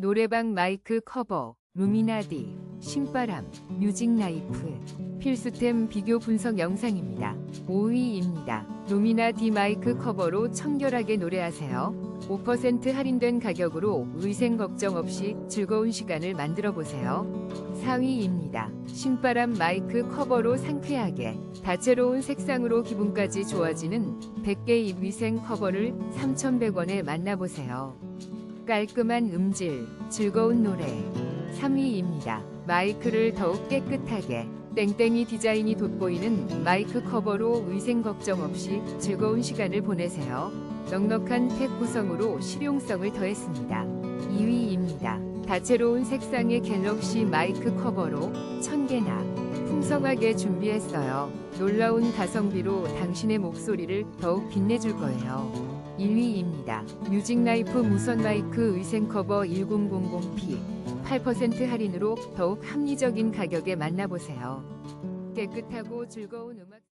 노래방 마이크 커버, 루미나디, 신바람, 뮤직 라이프, 필수템 비교 분석 영상입니다. 5위입니다. 루미나디 마이크 커버로 청결하게 노래하세요. 5% 할인된 가격으로 위생 걱정 없이 즐거운 시간을 만들어 보세요. 4위입니다. 신바람 마이크 커버로 상쾌하게 다채로운 색상으로 기분까지 좋아지는 100개 입 위생 커버를 3,100원에 만나보세요. 깔끔한 음질, 즐거운 노래. 3위입니다. 마이크를 더욱 깨끗하게 땡땡이 디자인이 돋보이는 마이크 커버로 위생 걱정 없이 즐거운 시간을 보내세요. 넉넉한 팩 구성으로 실용성을 더했습니다. 2위입니다. 다채로운 색상의 갤럭시 마이크 커버로 1000개나 풍성하게 준비했어요. 놀라운 가성비로 당신의 목소리를 더욱 빛내줄 거예요. 1위입니다. 뮤직 라이프 무선 마이크 의생 커버 1000P 8% 할인으로 더욱 합리적인 가격에 만나보세요. 깨끗하고 즐거운 음악